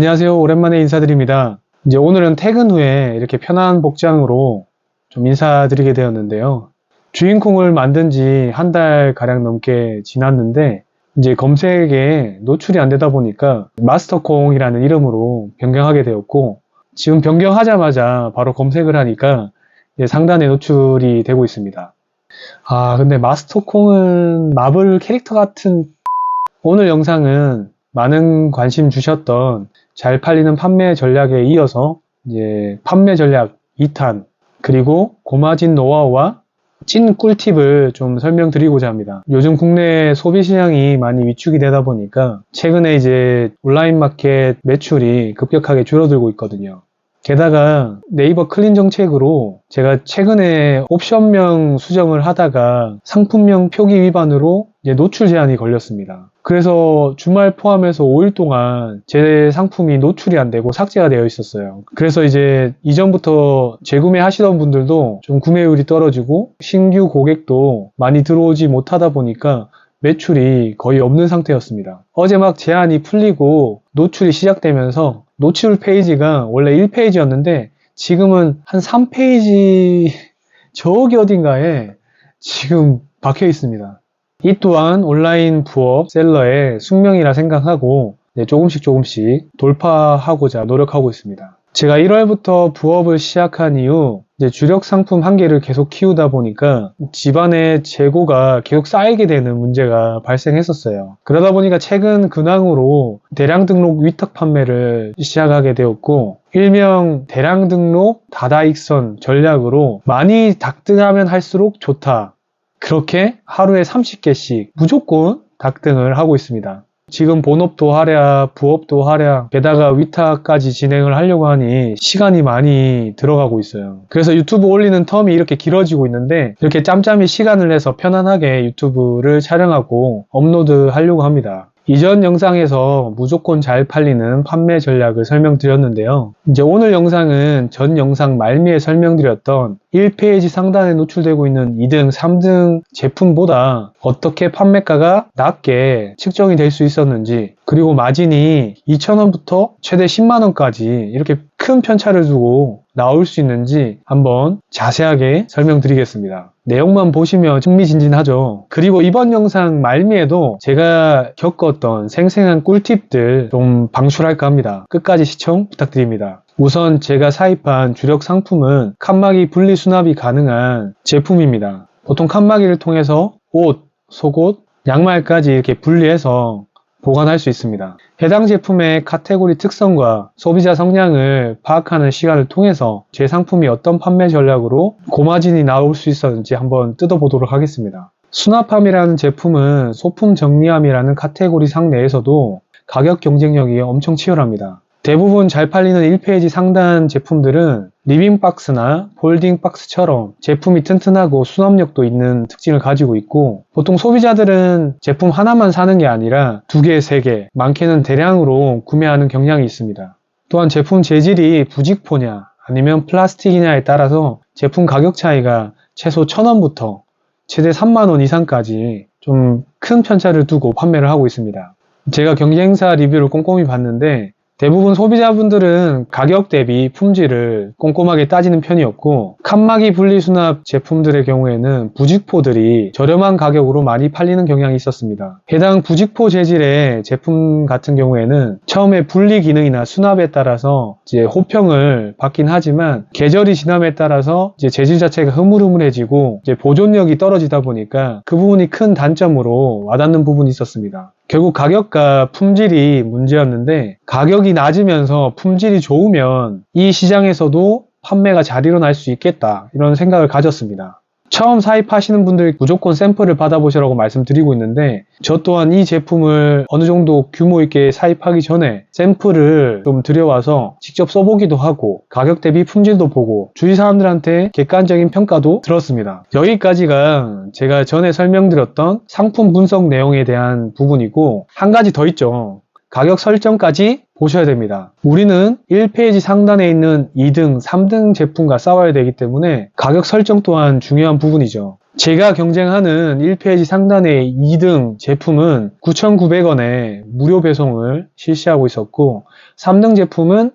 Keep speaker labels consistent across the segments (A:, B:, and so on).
A: 안녕하세요. 오랜만에 인사드립니다. 이제 오늘은 퇴근 후에 이렇게 편한 복장으로 좀 인사드리게 되었는데요. 주인공을 만든 지 한 달 가량 넘게 지났는데 이제 검색에 노출이 안 되다 보니까 마스터콩이라는 이름으로 변경하게 되었고 지금 변경하자마자 바로 검색을 하니까 상단에 노출이 되고 있습니다. 아 근데 마스터콩은 마블 캐릭터 같은 오늘 영상은 많은 관심 주셨던 잘 팔리는 판매 전략에 이어서 이제 판매 전략 2탄 그리고 고마진 노하우와 찐 꿀팁을 좀 설명드리고자 합니다. 요즘 국내 소비 시장이 많이 위축이 되다 보니까 최근에 이제 온라인 마켓 매출이 급격하게 줄어들고 있거든요. 게다가 네이버 클린 정책으로 제가 최근에 옵션명 수정을 하다가 상품명 표기 위반으로 노출 제한이 걸렸습니다. 그래서 주말 포함해서 5일 동안 제 상품이 노출이 안 되고 삭제가 되어 있었어요. 그래서 이제 이전부터 재구매 하시던 분들도 좀 구매율이 떨어지고 신규 고객도 많이 들어오지 못하다 보니까 매출이 거의 없는 상태였습니다. 어제 막 제한이 풀리고 노출이 시작되면서 노출 페이지가 원래 1페이지였는데 지금은 한 3페이지 저기 어딘가에 지금 박혀 있습니다. 이 또한 온라인 부업 셀러의 숙명이라 생각하고 조금씩 조금씩 돌파하고자 노력하고 있습니다. 제가 1월부터 부업을 시작한 이후 주력 상품 한 개를 계속 키우다 보니까 집안의 재고가 계속 쌓이게 되는 문제가 발생했었어요. 그러다 보니까 최근 근황으로 대량 등록 위탁 판매를 시작하게 되었고 일명 대량 등록 다다익선 전략으로 많이 닥등하면 할수록 좋다. 그렇게 하루에 30개씩 무조건 닥등을 하고 있습니다. 지금 본업도 하랴, 부업도 하랴, 게다가 위탁까지 진행을 하려고 하니 시간이 많이 들어가고 있어요. 그래서 유튜브 올리는 텀이 이렇게 길어지고 있는데 이렇게 짬짬이 시간을 내서 편안하게 유튜브를 촬영하고 업로드 하려고 합니다. 이전 영상에서 무조건 잘 팔리는 판매 전략을 설명드렸는데요. 이제 오늘 영상은 전 영상 말미에 설명드렸던 1페이지 상단에 노출되고 있는 2등, 3등 제품보다 어떻게 판매가가 낮게 측정이 될 수 있었는지 그리고 마진이 2,000원부터 최대 10만원까지 이렇게 큰 편차를 두고 나올 수 있는지 한번 자세하게 설명드리겠습니다. 내용만 보시면 흥미진진하죠. 그리고 이번 영상 말미에도 제가 겪었던 생생한 꿀팁들 좀 방출할까 합니다. 끝까지 시청 부탁드립니다. 우선 제가 사입한 주력 상품은 칸막이 분리 수납이 가능한 제품입니다. 보통 칸막이를 통해서 옷, 속옷, 양말까지 이렇게 분리해서 보관할 수 있습니다. 해당 제품의 카테고리 특성과 소비자 성향을 파악하는 시간을 통해서 제 상품이 어떤 판매 전략으로 고마진이 나올 수 있었는지 한번 뜯어보도록 하겠습니다. 수납함이라는 제품은 소품 정리함이라는 카테고리 상 내에서도 가격 경쟁력이 엄청 치열합니다. 대부분 잘 팔리는 1페이지 상단 제품들은 리빙박스나 폴딩박스처럼 제품이 튼튼하고 수납력도 있는 특징을 가지고 있고 보통 소비자들은 제품 하나만 사는 게 아니라 두 개, 세 개, 많게는 대량으로 구매하는 경향이 있습니다. 또한 제품 재질이 부직포냐 아니면 플라스틱이냐에 따라서 제품 가격 차이가 최소 1000원부터 최대 3만원 이상까지 좀 큰 편차를 두고 판매를 하고 있습니다. 제가 경쟁사 리뷰를 꼼꼼히 봤는데 대부분 소비자분들은 가격 대비 품질을 꼼꼼하게 따지는 편이었고 칸막이 분리수납 제품들의 경우에는 부직포들이 저렴한 가격으로 많이 팔리는 경향이 있었습니다. 해당 부직포 재질의 제품 같은 경우에는 처음에 분리 기능이나 수납에 따라서 이제 호평을 받긴 하지만 계절이 지남에 따라서 이제 재질 자체가 흐물흐물해지고 이제 보존력이 떨어지다 보니까 그 부분이 큰 단점으로 와닿는 부분이 있었습니다. 결국 가격과 품질이 문제였는데 가격이 낮으면서 품질이 좋으면 이 시장에서도 판매가 잘 일어날 수 있겠다 이런 생각을 가졌습니다. 처음 사입하시는 분들 무조건 샘플을 받아보시라고 말씀드리고 있는데 저 또한 이 제품을 어느 정도 규모 있게 사입하기 전에 샘플을 좀 들여와서 직접 써보기도 하고 가격 대비 품질도 보고 주위 사람들한테 객관적인 평가도 들었습니다. 여기까지가 제가 전에 설명드렸던 상품 분석 내용에 대한 부분이고 한 가지 더 있죠. 가격 설정까지 보셔야 됩니다. 우리는 1페이지 상단에 있는 2등, 3등 제품과 싸워야 되기 때문에 가격 설정 또한 중요한 부분이죠. 제가 경쟁하는 1페이지 상단의 2등 제품은 9,900원에 무료 배송을 실시하고 있었고 3등 제품은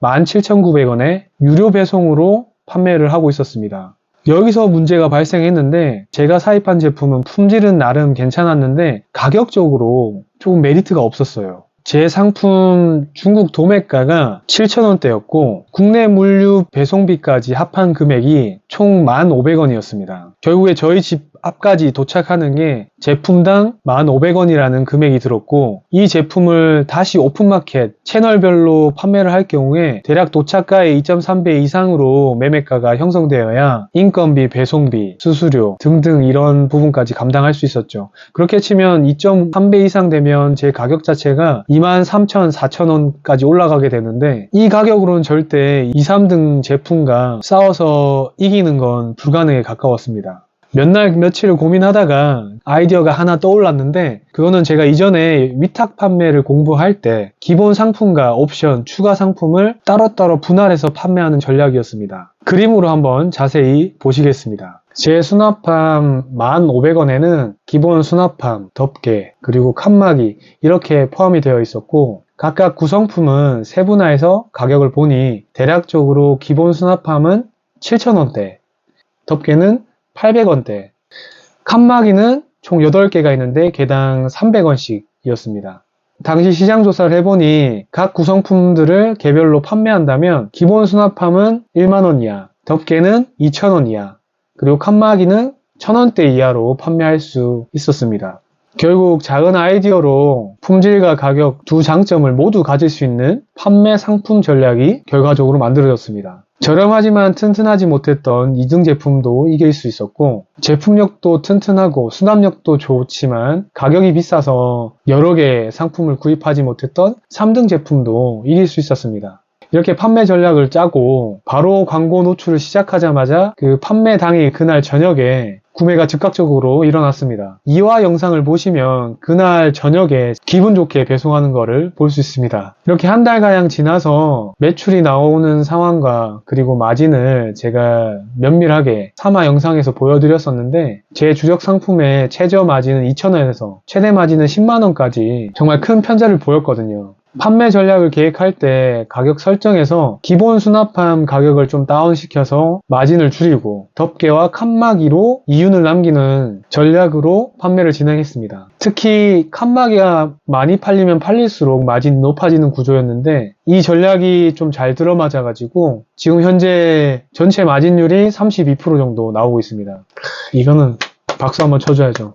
A: 17,900원에 유료 배송으로 판매를 하고 있었습니다. 여기서 문제가 발생했는데 제가 사입한 제품은 품질은 나름 괜찮았는데 가격적으로 조금 메리트가 없었어요. 제 상품 중국 도매가가 7,000원대였고 국내 물류 배송비까지 합한 금액이 총 1,500원이었습니다. 결국에 저희 집 앞까지 도착하는 게 제품당 1,500원이라는 금액이 들었고 이 제품을 다시 오픈마켓 채널별로 판매를 할 경우에 대략 도착가의 2.3배 이상으로 매매가가 형성되어야 인건비, 배송비, 수수료 등등 이런 부분까지 감당할 수 있었죠. 그렇게 치면 2.3배 이상 되면 제 가격 자체가 23,000, 4,000원까지 올라가게 되는데 이 가격으로는 절대 2, 3등 제품과 싸워서 이기는 건 불가능에 가까웠습니다. 몇 날 며칠을 고민하다가 아이디어가 하나 떠올랐는데 그거는 제가 이전에 위탁 판매를 공부할 때 기본 상품과 옵션, 추가 상품을 따로따로 분할해서 판매하는 전략이었습니다. 그림으로 한번 자세히 보시겠습니다. 제 수납함 1,500원에는 기본 수납함, 덮개, 그리고 칸막이 이렇게 포함이 되어 있었고 각각 구성품은 세분화해서 가격을 보니 대략적으로 기본 수납함은 7,000원대, 덮개는 800원대, 칸막이는 총 8개가 있는데 개당 300원씩이었습니다. 당시 시장 조사를 해보니 각 구성품들을 개별로 판매한다면 기본 수납함은 1만원 이하, 덮개는 2천원 이하, 그리고 칸막이는 1000원대 이하로 판매할 수 있었습니다. 결국 작은 아이디어로 품질과 가격 두 장점을 모두 가질 수 있는 판매 상품 전략이 결과적으로 만들어졌습니다. 저렴하지만 튼튼하지 못했던 2등 제품도 이길 수 있었고 제품력도 튼튼하고 수납력도 좋지만 가격이 비싸서 여러 개 상품을 구입하지 못했던 3등 제품도 이길 수 있었습니다. 이렇게 판매 전략을 짜고 바로 광고 노출을 시작하자마자 그 판매 당일 그날 저녁에 구매가 즉각적으로 일어났습니다. 이화 영상을 보시면 그날 저녁에 기분 좋게 배송하는 것을 볼 수 있습니다. 이렇게 한 달가량 지나서 매출이 나오는 상황과 그리고 마진을 제가 면밀하게 3화 영상에서 보여드렸었는데 제 주력 상품의 최저 마진은 2,000원에서 최대 마진은 10만원까지 정말 큰 편차를 보였거든요. 판매 전략을 계획할 때 가격 설정에서 기본 수납함 가격을 좀 다운시켜서 마진을 줄이고 덮개와 칸막이로 이윤을 남기는 전략으로 판매를 진행했습니다. 특히 칸막이가 많이 팔리면 팔릴수록 마진이 높아지는 구조였는데 이 전략이 좀 잘 들어맞아 가지고 지금 현재 전체 마진율이 32% 정도 나오고 있습니다. 이거는 박수 한번 쳐줘야죠.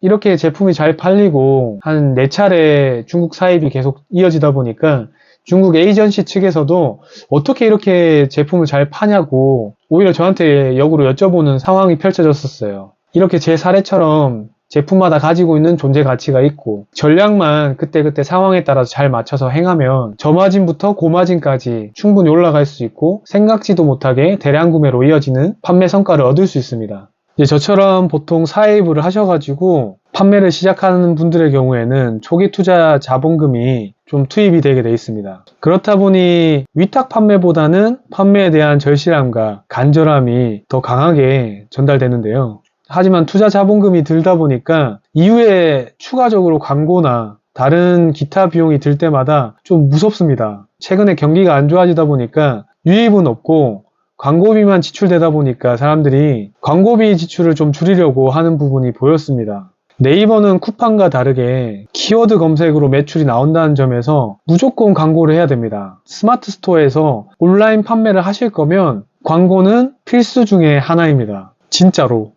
A: 이렇게 제품이 잘 팔리고 한 4차례 중국 사입이 계속 이어지다 보니까 중국 에이전시 측에서도 어떻게 이렇게 제품을 잘 파냐고 오히려 저한테 역으로 여쭤보는 상황이 펼쳐졌었어요. 이렇게 제 사례처럼 제품마다 가지고 있는 존재 가치가 있고 전략만 그때그때 상황에 따라서 잘 맞춰서 행하면 저마진부터 고마진까지 충분히 올라갈 수 있고 생각지도 못하게 대량 구매로 이어지는 판매 성과를 얻을 수 있습니다. 저처럼 보통 사입을 하셔가지고 판매를 시작하는 분들의 경우에는 초기 투자 자본금이 좀 투입이 되게 돼 있습니다. 그렇다 보니 위탁 판매보다는 판매에 대한 절실함과 간절함이 더 강하게 전달되는데요. 하지만 투자 자본금이 들다 보니까 이후에 추가적으로 광고나 다른 기타 비용이 들 때마다 좀 무섭습니다. 최근에 경기가 안 좋아지다 보니까 유입은 없고 광고비만 지출되다 보니까 사람들이 광고비 지출을 좀 줄이려고 하는 부분이 보였습니다. 네이버는 쿠팡과 다르게 키워드 검색으로 매출이 나온다는 점에서 무조건 광고를 해야 됩니다. 스마트 스토어에서 온라인 판매를 하실 거면 광고는 필수 중에 하나입니다. 진짜로.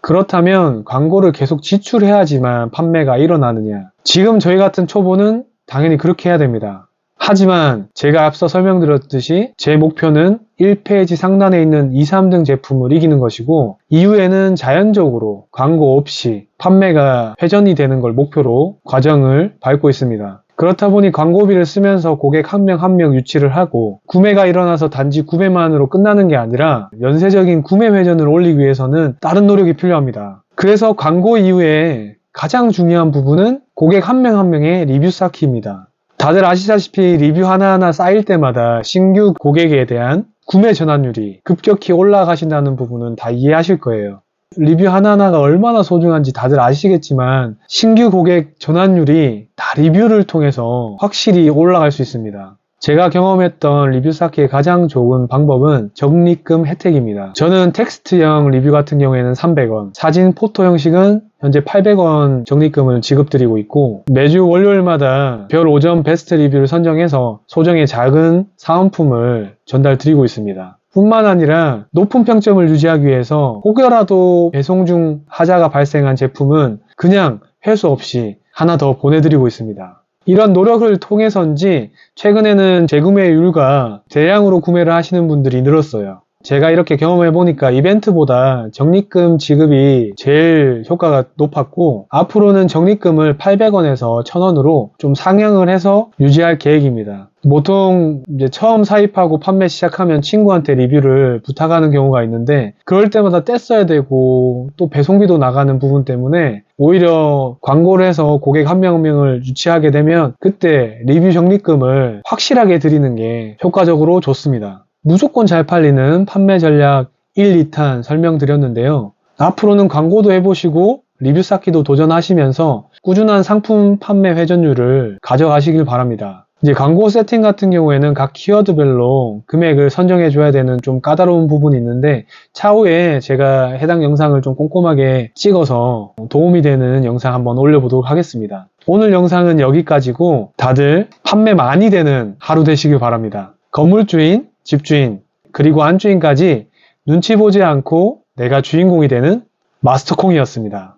A: 그렇다면 광고를 계속 지출해야지만 판매가 일어나느냐. 지금 저희 같은 초보는 당연히 그렇게 해야 됩니다. 하지만 제가 앞서 설명드렸듯이 제 목표는 1페이지 상단에 있는 2, 3등 제품을 이기는 것이고 이후에는 자연적으로 광고 없이 판매가 회전이 되는 걸 목표로 과정을 밟고 있습니다. 그렇다 보니 광고비를 쓰면서 고객 한 명 한명 유치를 하고 구매가 일어나서 단지 구매만으로 끝나는 게 아니라 연쇄적인 구매 회전을 올리기 위해서는 다른 노력이 필요합니다. 그래서 광고 이후에 가장 중요한 부분은 고객 한 명한 명의 리뷰 쌓기입니다. 다들 아시다시피 리뷰 하나하나 쌓일 때마다 신규 고객에 대한 구매 전환율이 급격히 올라가신다는 부분은 다 이해하실 거예요. 리뷰 하나하나가 얼마나 소중한지 다들 아시겠지만 신규 고객 전환율이 다 리뷰를 통해서 확실히 올라갈 수 있습니다. 제가 경험했던 리뷰 쌓기의 가장 좋은 방법은 적립금 혜택입니다. 저는 텍스트형 리뷰 같은 경우에는 300원, 사진 포토 형식은 현재 800원 적립금을 지급드리고 있고 매주 월요일마다 별 5점 베스트 리뷰를 선정해서 소정의 작은 사은품을 전달드리고 있습니다. 뿐만 아니라 높은 평점을 유지하기 위해서 혹여라도 배송 중 하자가 발생한 제품은 그냥 회수 없이 하나 더 보내드리고 있습니다. 이런 노력을 통해서인지 최근에는 재구매율과 대량으로 구매를 하시는 분들이 늘었어요. 제가 이렇게 경험해 보니까 이벤트보다 적립금 지급이 제일 효과가 높았고 앞으로는 적립금을 800원에서 1000원으로 좀 상향을 해서 유지할 계획입니다. 보통 이제 처음 사입하고 판매 시작하면 친구한테 리뷰를 부탁하는 경우가 있는데 그럴 때마다 떼써야 되고 또 배송비도 나가는 부분 때문에 오히려 광고를 해서 고객 한 명 한 명을 유치하게 되면 그때 리뷰 적립금을 확실하게 드리는 게 효과적으로 좋습니다. 무조건 잘 팔리는 판매 전략 1, 2탄 설명드렸는데요. 앞으로는 광고도 해보시고 리뷰 쌓기도 도전하시면서 꾸준한 상품 판매 회전율을 가져가시길 바랍니다. 이제 광고 세팅 같은 경우에는 각 키워드별로 금액을 선정해 줘야 되는 좀 까다로운 부분이 있는데 차후에 제가 해당 영상을 좀 꼼꼼하게 찍어서 도움이 되는 영상 한번 올려보도록 하겠습니다. 오늘 영상은 여기까지고 다들 판매 많이 되는 하루 되시길 바랍니다. 건물주인, 집주인, 그리고 안주인까지 눈치 보지 않고 내가 주인공이 되는 마스터콩이었습니다.